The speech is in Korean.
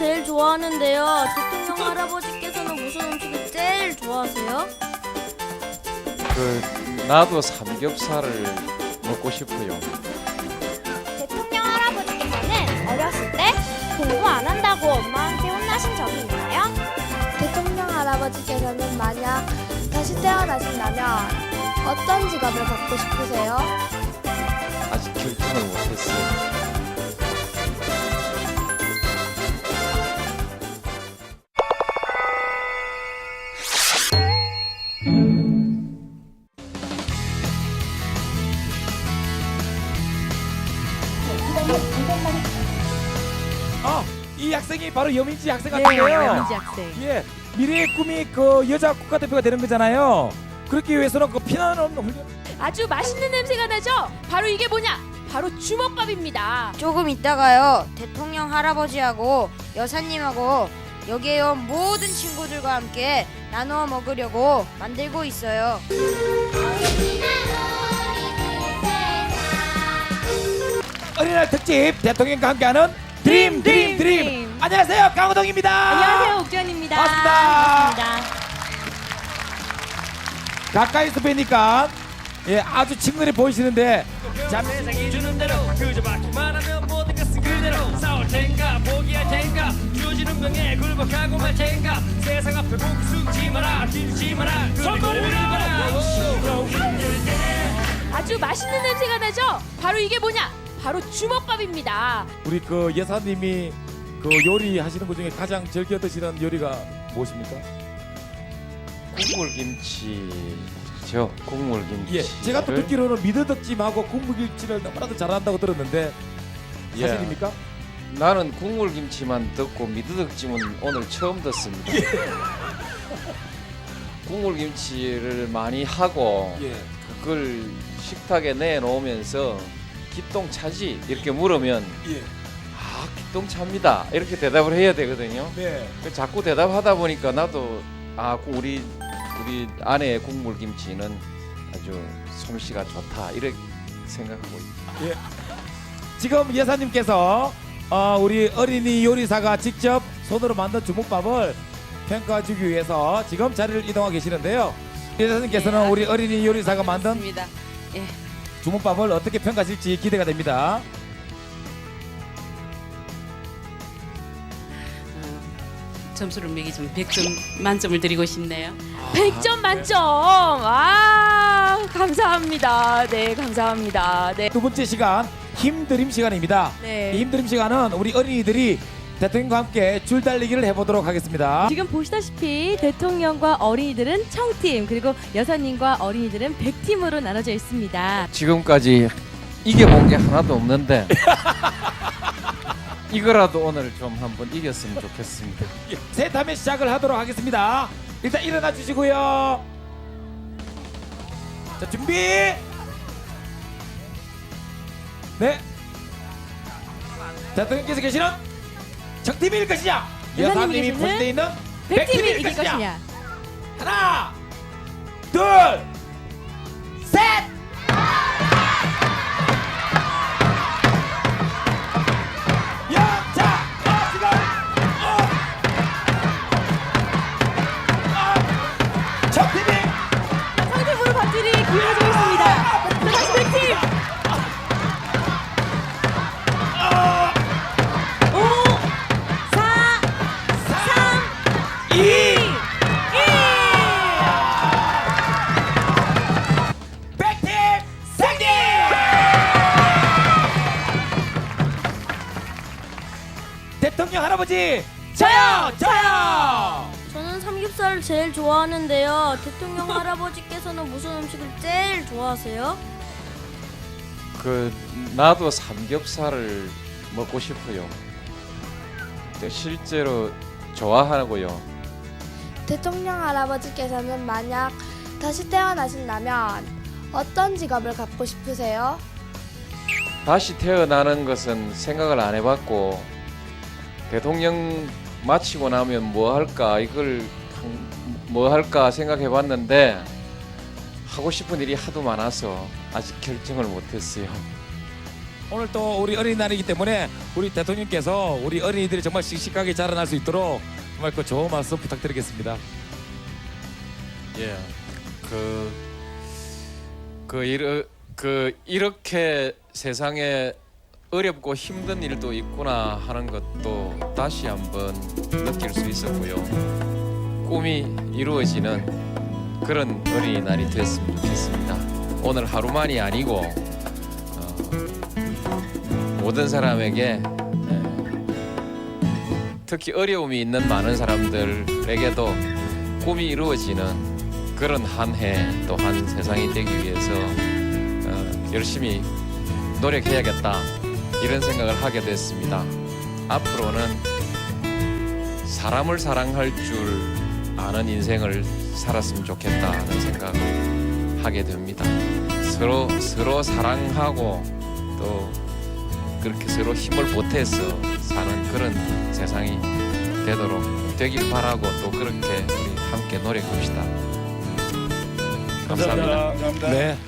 제일 좋아하는데요. 대통령 할아버지께서는 무슨 음식을 제일 좋아하세요? 그 나도 삼겹살을 먹고 싶어요. 대통령 할아버지께서는 어렸을 때 공부 안 한다고 엄마한테 혼나신 적이 있나요? 대통령 할아버지께서는 만약 다시 태어나신다면 어떤 직업을 갖고 싶으세요? 아직 결정을 못했어요. 학생이 바로 여민지 학생 네, 같은데요. 여민지 학생. 예, 미래의 꿈이 그 여자 국가대표가 되는 거잖아요. 그렇기 위해서는 그 피난 없는 훈련. 아주 맛있는 냄새가 나죠? 바로 이게 뭐냐? 바로 주먹밥입니다. 조금 있다가요 대통령 할아버지하고 여사님하고 여기에 온 모든 친구들과 함께 나누어 먹으려고 만들고 있어요. 어린이날 특집 대통령과 함께하는 드림 드림 드림. 드림. 안녕하세요, 강호동입니다. 안녕하세요, 옥주현입니다. 반갑습니다. 반갑습니다. 가까이서 뵈니까 예 아주 친근해 보이시는데 자, 세상이 주는 대로 그저 받기만 하면 모든 것은 그대로 싸울 텐가 포기할 텐가 주어지는 병에 굴복하고 말 텐가 세상 앞에 고개 숙지 마라 뒤지 마라 손머리 밀어봐라 아주 맛있는 냄새가 나죠? 바로 이게 뭐냐? 바로 주먹밥입니다. 우리 그 여사님이 그 요리 하시는 것 중에 가장 즐겨 드시는 요리가 무엇입니까? 국물김치죠. 국물김치. 예, 제가 또 듣기로는 미더덕찜하고 국물김치를 너무나도 잘한다고 들었는데 예. 사실입니까? 나는 국물김치만 듣고 미더덕찜은 오늘 처음 듣습니다. 국물김치를 많이 하고 예. 그걸 식탁에 내놓으면서 기똥차지 이렇게 물으면 예. 아 기똥차입니다 이렇게 대답을 해야 되거든요. 네. 그 자꾸 대답하다 보니까 나도 아그 우리 우리 아내의 국물 김치는 아주 솜씨가 좋다 이렇게 생각하고 있 지금 여사님께서 어, 우리 어린이 요리사가 직접 손으로 만든 주먹밥을 평가해주기 위해서 지금 자리를 이동하고 계시는데요. 여사님께서는 우리 어린이 요리사가 만든 맞습니다. 주먹밥을 어떻게 평가하실지 기대가 됩니다. 점수를 매기좀 100점 만점을 드리고 싶네요. 100점 만점. 아, 감사합니다. 네, 감사합니다. 네. 두 번째 시간 힘드림 시간입니다. 네. 이 힘드림 시간은 우리 어린이들이 대통령과 함께 줄 달리기를 해보도록 하겠습니다. 지금 보시다시피 대통령과 어린이들은 청팀 그리고 여사님과 어린이들은 100팀으로 나눠져 있습니다. 지금까지 이겨본 게 하나도 없는데 이거라도 오늘 좀 한번 이겼으면 좋겠습니다. 셋 하면 시작을 하도록 하겠습니다. 일단 일어나 주시고요. 자 준비. 네. 대통령께서 계시는 적팀일 것이냐? 여사님이 계시는 포진되어 있는 100팀이 백팀일 이길 것이냐? 것이냐? 하나, 둘, 셋. 할아버지 저요 저요 저는 삼겹살을 제일 좋아하는데요. 대통령 할아버지께서는 무슨 음식을 제일 좋아하세요? 그 나도 삼겹살을 먹고 싶어요. 근데 실제로 좋아하고요. 대통령 할아버지께서는 만약 다시 태어나신다면 어떤 직업을 갖고 싶으세요? 다시 태어나는 것은 생각을 안 해봤고 대통령 마치고 나면 뭐 할까 이걸 한- 뭐 할까 생각해 봤는데 하고 싶은 일이 하도 많아서 아직 결정을 못했어요. 오늘 또 우리 어린이날이기 때문에 우리 대통령께서 우리 어린이들이 정말 씩씩하게 자라날 수 있도록 정말 그 좋은 말씀 부탁드리겠습니다. 예, 그, 그, 이르, 그 이렇게 세상에 어렵고 힘든 일도 있구나 하는 것도 다시 한번 느낄 수 있었고요. 꿈이 이루어지는 그런 어린이날이 됐으면 좋겠습니다. 오늘 하루만이 아니고 어, 모든 사람에게 에, 특히 어려움이 있는 많은 사람들에게도 꿈이 이루어지는 그런 한 해 또 한 세상이 되기 위해서 어, 열심히 노력해야겠다 이런 생각을 하게 됐습니다. 앞으로는 사람을 사랑할 줄 아는 인생을 살았으면 좋겠다는 생각을 하게 됩니다. 서로 서로 사랑하고 또 그렇게 서로 힘을 보태서 사는 그런 세상이 되도록 되길 바라고 또 그렇게 우리 함께 노력합시다. 감사합니다. 네.